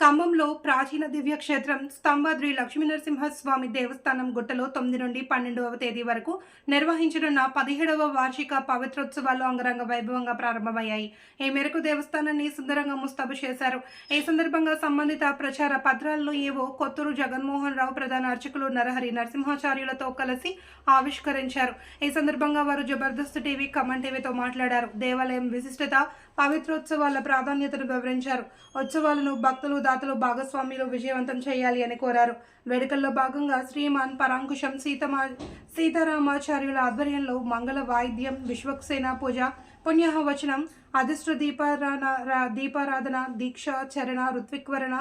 ఖమ్మంలో ప్రాచీన దివ్యక్షేత్రం స్తంభాద్రి లక్ష్మీ దేవస్థానం గుట్టలో తొమ్మిది నుండి పన్నెండవ తేదీ వరకు నిర్వహించనున్న పదిహేడవ వార్షిక పవిత్రోత్సవాలు అంగరంగ వైభవంగా ప్రారంభమయ్యాయి. ఈ మేరకు దేవస్థానాన్ని సుందరంగా ముస్తాబు చేశారు. ఈ సందర్భంగా సంబంధిత ప్రచార పత్రాలను ఏవో కొత్తూరు జగన్మోహన్ రావు ప్రధాన అర్చకులు నరహరి నరసింహాచార్యులతో కలిసి ఆవిష్కరించారు. ఈ సందర్భంగా వారు జబర్దస్త్ టీవీ ఖమ్మం టీవీతో మాట్లాడారు. దేవాలయం విశిష్టత పవిత్రోత్సవాల ప్రాధాన్యతను వివరించారు. ఉత్సవాలను భక్తులు దాతలు భాగస్వామ్యులు విజయవంతం చేయాలి అని కోరారు. వేడుకల్లో భాగంగా శ్రీమాన్ పరాంకుశం సీతమా సీతారామాచార్యుల ఆధ్వర్యంలో మంగళ వాయిద్యం విశ్వక్సేన పూజ పుణ్యహవచనం అధిష్ట దీపారాధన రా- దీపారాధన దీక్ష చరణ ఋత్విక్వరణ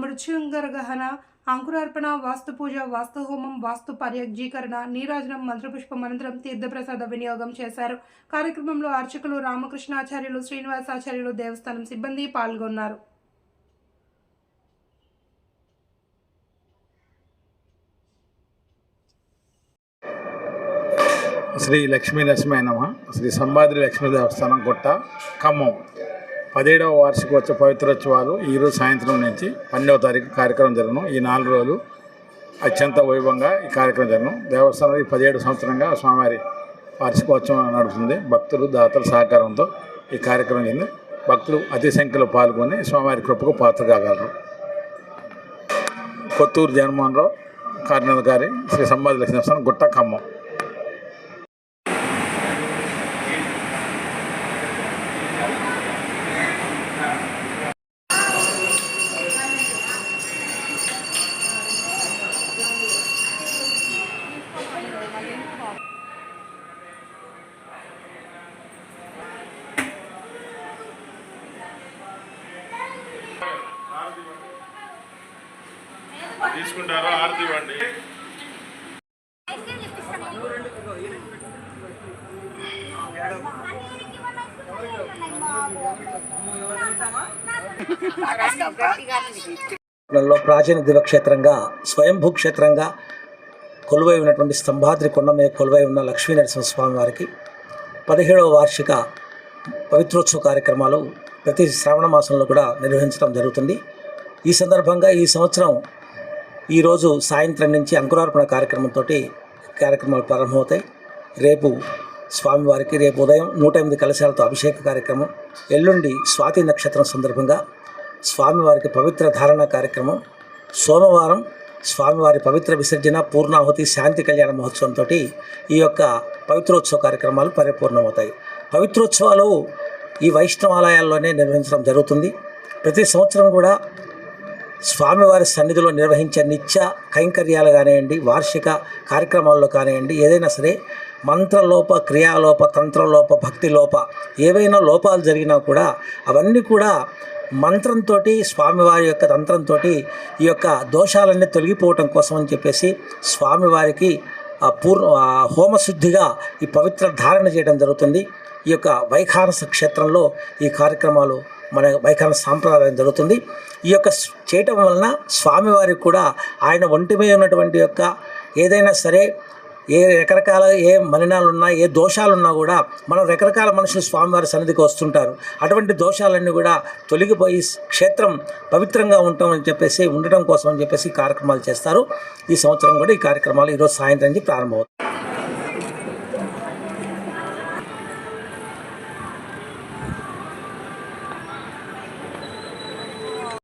మృత్యుంగరగహన అంకురార్పణ వాస్తు పూజ వాస్తు హోమం వాస్తు పర్యజీకరణ నీరాజనం మంత్రపుష్పం అనంతరం తీర్థప్రసాద వినియోగం చేశారు. కార్యక్రమంలో అర్చకులు రామకృష్ణాచార్యులు శ్రీనివాసాచార్యులు దేవస్థానం సిబ్బంది పాల్గొన్నారు. శ్రీ లక్ష్మీ నరసింహ శ్రీ సంబాద్రి లక్ష్మీ దేవస్థానం గుట్ట ఖమ్మం. పదిహేడవ వార్షికోత్సవ పవిత్రోత్సవాలు ఈరోజు సాయంత్రం నుంచి పన్నెండవ తారీఖు కార్యక్రమం జరగను. ఈ నాలుగు రోజులు అత్యంత వైభవంగా ఈ కార్యక్రమం జరగను. దేవస్థానం ఈ పదిహేడు సంవత్సరంగా స్వామివారి వార్షికోత్సవం నడుస్తుంది. భక్తులు దాతల సహకారంతో ఈ కార్యక్రమం జరిగింది. భక్తులు అతి సంఖ్యలో పాల్గొని స్వామివారి కృపకు పాత్ర కాగలరు. కొత్తూరు జగన్మోహన్ రావు కార్నర్ గారి శ్రీ సంబాద్రి లక్ష్మీ దేవస్థానం గుట్ట ఖమ్మం. తీసుకుంటారో? ఆర్తి ఇవ్వండి. లో ప్రాచీన దివక్షేత్రంగా స్వయంభూ క్షేత్రంగా కొలువై ఉన్నటువంటి స్తంభాద్రి కొండ మీద కొలువై ఉన్న లక్ష్మీ నరసింహస్వామి వారికి పదిహేడవ వార్షిక పవిత్రోత్సవ కార్యక్రమాలు ప్రతి శ్రావణ మాసంలో కూడా నిర్వహించడం జరుగుతుంది. ఈ సందర్భంగా ఈ సంవత్సరం ఈరోజు సాయంత్రం నుంచి అంకురార్పణ కార్యక్రమంతో కార్యక్రమాలు ప్రారంభమవుతాయి. రేపు స్వామివారికి రేపు ఉదయం నూట ఎనిమిది కలశాలతో అభిషేక కార్యక్రమం ఎల్లుండి స్వాతి నక్షత్రం సందర్భంగా స్వామివారికి పవిత్ర ధారణ కార్యక్రమం సోమవారం స్వామివారి పవిత్ర విసర్జన పూర్ణాహుతి శాంతి కళ్యాణ మహోత్సవంతో ఈ యొక్క పవిత్రోత్సవ కార్యక్రమాలు పరిపూర్ణమవుతాయి. పవిత్రోత్సవాలు ఈ వైష్ణవాలయాల్లోనే నిర్వహించడం జరుగుతుంది. ప్రతి సంవత్సరం కూడా స్వామివారి సన్నిధిలో నిర్వహించే నిత్య కైంకర్యాలు కానివ్వండి వార్షిక కార్యక్రమాల్లో కానివ్వండి ఏదైనా సరే మంత్రలోప క్రియాలోప తంత్రలోప భక్తిలోప ఏవైనా లోపాలు జరిగినా కూడా అవన్నీ కూడా మంత్రంతో స్వామివారి యొక్క తంత్రంతో ఈ యొక్క దోషాలన్నీ తొలగిపోవటం కోసం అని చెప్పేసి స్వామివారికి పూర్ణ హోమశుద్ధిగా ఈ పవిత్ర ధారణ చేయడం జరుగుతుంది. ఈ యొక్క వైఖానస క్షేత్రంలో ఈ కార్యక్రమాలు మన వైఖరణ సాంప్రదాయం జరుగుతుంది. ఈ యొక్క చేయటం వలన స్వామివారికి కూడా ఆయన ఒంటి మీద ఉన్నటువంటి యొక్క ఏదైనా సరే ఏ రకరకాల ఏ మలినాలు ఉన్నా ఏ దోషాలు ఉన్నా కూడా మనం రకరకాల మనుషులు స్వామివారి సన్నిధికి వస్తుంటారు. అటువంటి దోషాలన్నీ కూడా తొలగిపోయి క్షేత్రం పవిత్రంగా ఉంటాం అని చెప్పేసి ఉండటం కోసం అని చెప్పేసి కార్యక్రమాలు చేస్తారు. ఈ సంవత్సరం కూడా ఈ కార్యక్రమాలు ఈరోజు సాయంత్రం నుంచి ప్రారంభమవుతాయి.